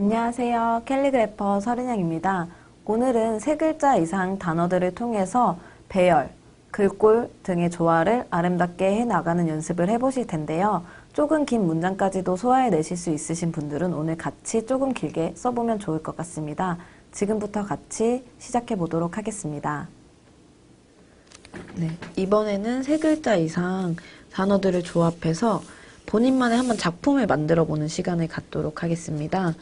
안녕하세요. 캘리그래퍼 서른양입니다. 오늘은 세 글자 이상 단어들을 통해서 배열, 글꼴 등의 조화를 아름답게 해 나가는 연습을 해보실 텐데요. 조금 긴 문장까지도 소화해 내실 수 있으신 분들은 오늘 같이 조금 길게 써보면 좋을 것 같습니다. 지금부터 같이 시작해 보도록 하겠습니다. 네, 이번에는 세 글자 이상 단어들을 조합해서 본인만의 한번 작품을 만들어 보는 시간을 갖도록 하겠습니다.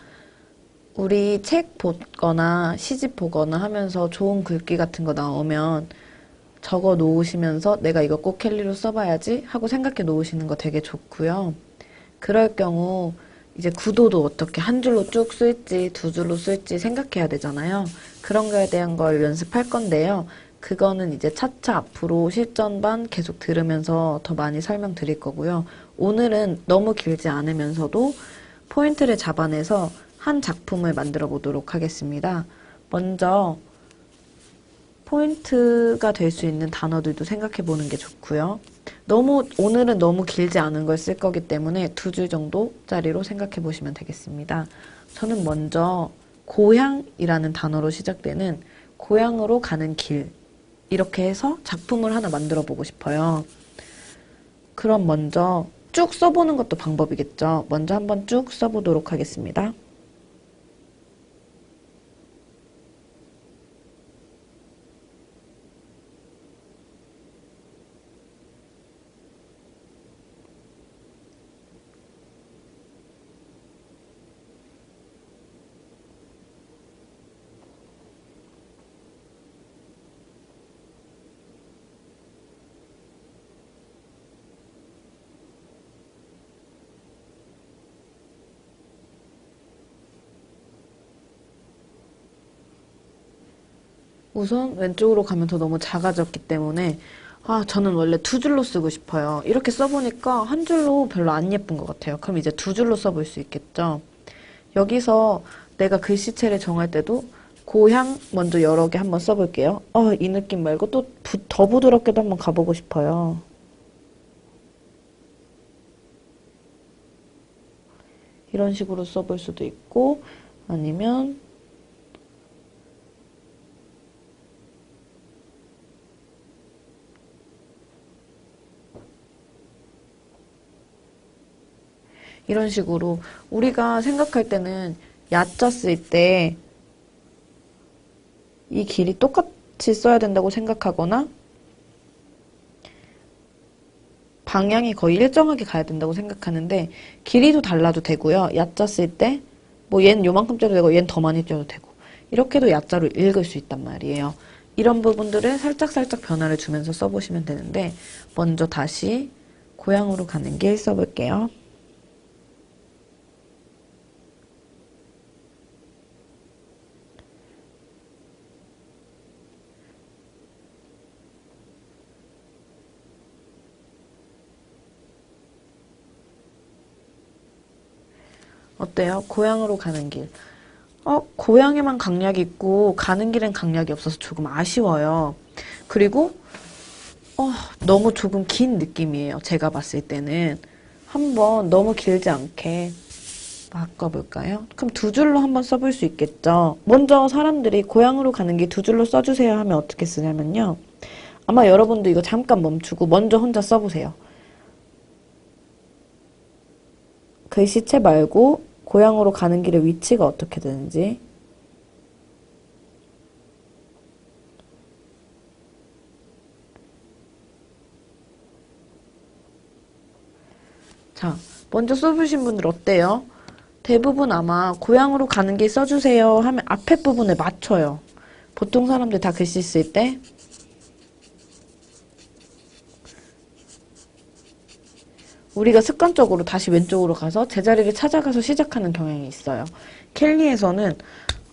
우리 책 보거나 시집 보거나 하면서 좋은 글귀 같은 거 나오면 적어 놓으시면서 내가 이거 꼭 캘리로 써봐야지 하고 생각해 놓으시는 거 되게 좋고요. 그럴 경우 이제 구도도 어떻게 한 줄로 쭉 쓸지 두 줄로 쓸지 생각해야 되잖아요. 그런 거에 대한 걸 연습할 건데요. 그거는 이제 차차 앞으로 실전반 계속 들으면서 더 많이 설명드릴 거고요. 오늘은 너무 길지 않으면서도 포인트를 잡아내서 한 작품을 만들어 보도록 하겠습니다. 먼저 포인트가 될 수 있는 단어들도 생각해 보는 게 좋고요. 너무 오늘은 너무 길지 않은 걸 쓸 거기 때문에 두 줄 정도짜리로 생각해 보시면 되겠습니다. 저는 먼저 고향이라는 단어로 시작되는 고향으로 가는 길 이렇게 해서 작품을 하나 만들어 보고 싶어요. 그럼 먼저 쭉 써보는 것도 방법이겠죠. 먼저 한번 쭉 써보도록 하겠습니다. 우선 왼쪽으로 가면 더 너무 작아졌기 때문에 아 저는 원래 두 줄로 쓰고 싶어요. 이렇게 써보니까 한 줄로 별로 안 예쁜 것 같아요. 그럼 이제 두 줄로 써볼 수 있겠죠. 여기서 내가 글씨체를 정할 때도 고향 먼저 여러 개 한번 써볼게요. 어, 이 느낌 말고 또 더 부드럽게도 한번 가보고 싶어요. 이런 식으로 써볼 수도 있고 아니면 이런 식으로 우리가 생각할 때는 야자 쓸 때 이 길이 똑같이 써야 된다고 생각하거나 방향이 거의 일정하게 가야 된다고 생각하는데 길이도 달라도 되고요. 야자 쓸 때 뭐 얘는 요만큼 쪄도 되고 얘는 더 많이 쪄도 되고 이렇게도 야자로 읽을 수 있단 말이에요. 이런 부분들을 살짝살짝 변화를 주면서 써보시면 되는데 먼저 다시 고향으로 가는 길 써볼게요. 어때요? 고향으로 가는 길. 어, 고향에만 강약이 있고 가는 길엔 강약이 없어서 조금 아쉬워요. 그리고 어, 너무 조금 긴 느낌이에요. 제가 봤을 때는. 한번 너무 길지 않게 바꿔볼까요? 그럼 두 줄로 한번 써볼 수 있겠죠? 먼저 사람들이 고향으로 가는 길 두 줄로 써주세요 하면 어떻게 쓰냐면요. 아마 여러분도 이거 잠깐 멈추고 먼저 혼자 써보세요. 글씨체 말고 고향으로 가는 길의 위치가 어떻게 되는지 자, 먼저 써보신 분들 어때요? 대부분 아마 고향으로 가는 길 써주세요 하면 앞에 부분에 맞춰요. 보통 사람들 다 글씨 쓸 때 우리가 습관적으로 다시 왼쪽으로 가서 제자리를 찾아가서 시작하는 경향이 있어요. 켈리에서는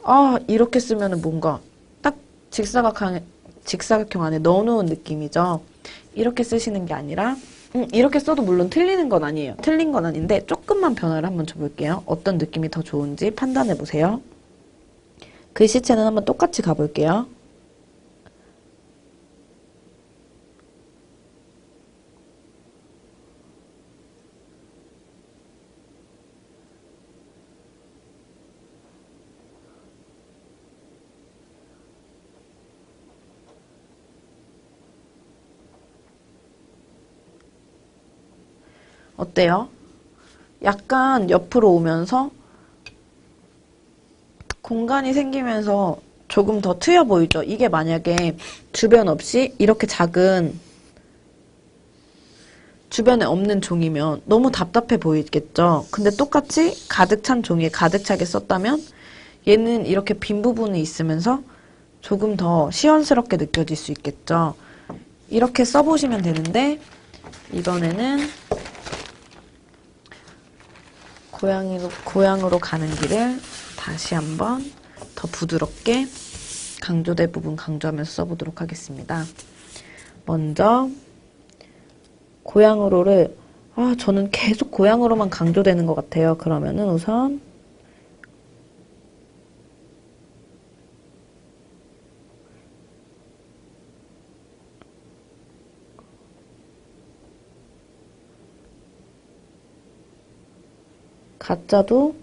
아 이렇게 쓰면은 뭔가 딱 직사각형, 직사각형 안에 넣어놓은 느낌이죠. 이렇게 쓰시는 게 아니라 음, 이렇게 써도 물론 틀리는 건 아니에요. 틀린 건 아닌데 조금만 변화를 한번 줘볼게요. 어떤 느낌이 더 좋은지 판단해보세요. 글씨체는 한번 똑같이 가볼게요. 어때요? 약간 옆으로 오면서 공간이 생기면서 조금 더 트여 보이죠? 이게 만약에 주변 없이 이렇게 작은 주변에 없는 종이면 너무 답답해 보이겠죠? 근데 똑같이 가득 찬 종이에 가득 차게 썼다면 얘는 이렇게 빈 부분이 있으면서 조금 더 시원스럽게 느껴질 수 있겠죠? 이렇게 써보시면 되는데 이번에는 고향으로, 고향으로 가는 길을 다시 한번 더 부드럽게 강조될 부분 강조하면서 써보도록 하겠습니다. 먼저 고향으로를 아 저는 계속 고향으로만 강조되는 것 같아요. 그러면은 우선 가짜도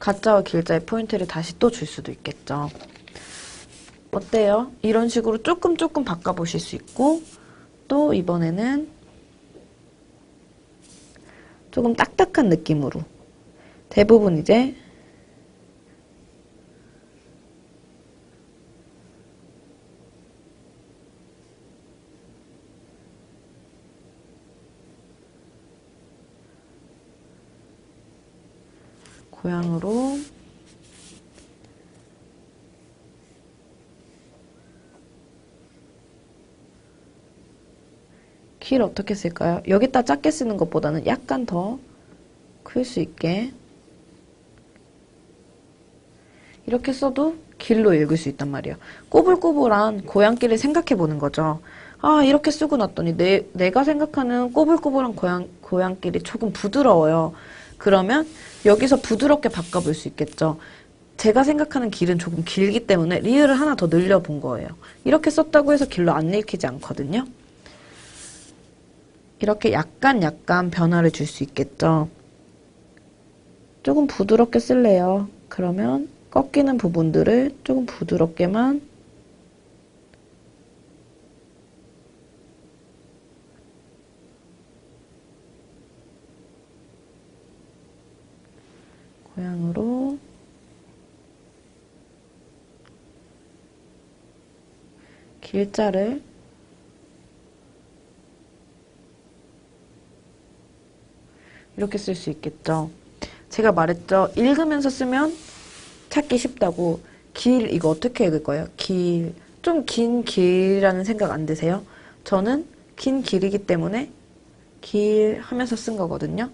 가짜와 길자의 포인트를 다시 또 줄 수도 있겠죠. 어때요? 이런 식으로 조금 조금 바꿔보실 수 있고 또 이번에는 조금 딱딱한 느낌으로 대부분 이제 고향으로 길 어떻게 쓸까요? 여기다 작게 쓰는 것보다는 약간 더 클 수 있게 이렇게 써도 길로 읽을 수 있단 말이에요. 꼬불꼬불한 고향길을 생각해 보는 거죠. 아, 이렇게 쓰고 났더니 내, 내가 생각하는 꼬불꼬불한 고향, 고향길이 조금 부드러워요. 그러면 여기서 부드럽게 바꿔볼 수 있겠죠. 제가 생각하는 길은 조금 길기 때문에 리을을 하나 더 늘려본 거예요. 이렇게 썼다고 해서 길로 안 읽히지 않거든요. 이렇게 약간 약간 변화를 줄 수 있겠죠. 조금 부드럽게 쓸래요. 그러면 꺾이는 부분들을 조금 부드럽게만 고향으로 길자를 이렇게 쓸 수 있겠죠. 제가 말했죠. 읽으면서 쓰면 찾기 쉽다고. 길 이거 어떻게 읽을 거예요? 길. 좀 긴 길이라는 생각 안 드세요? 저는 긴 길이기 때문에 길 하면서 쓴 거거든요.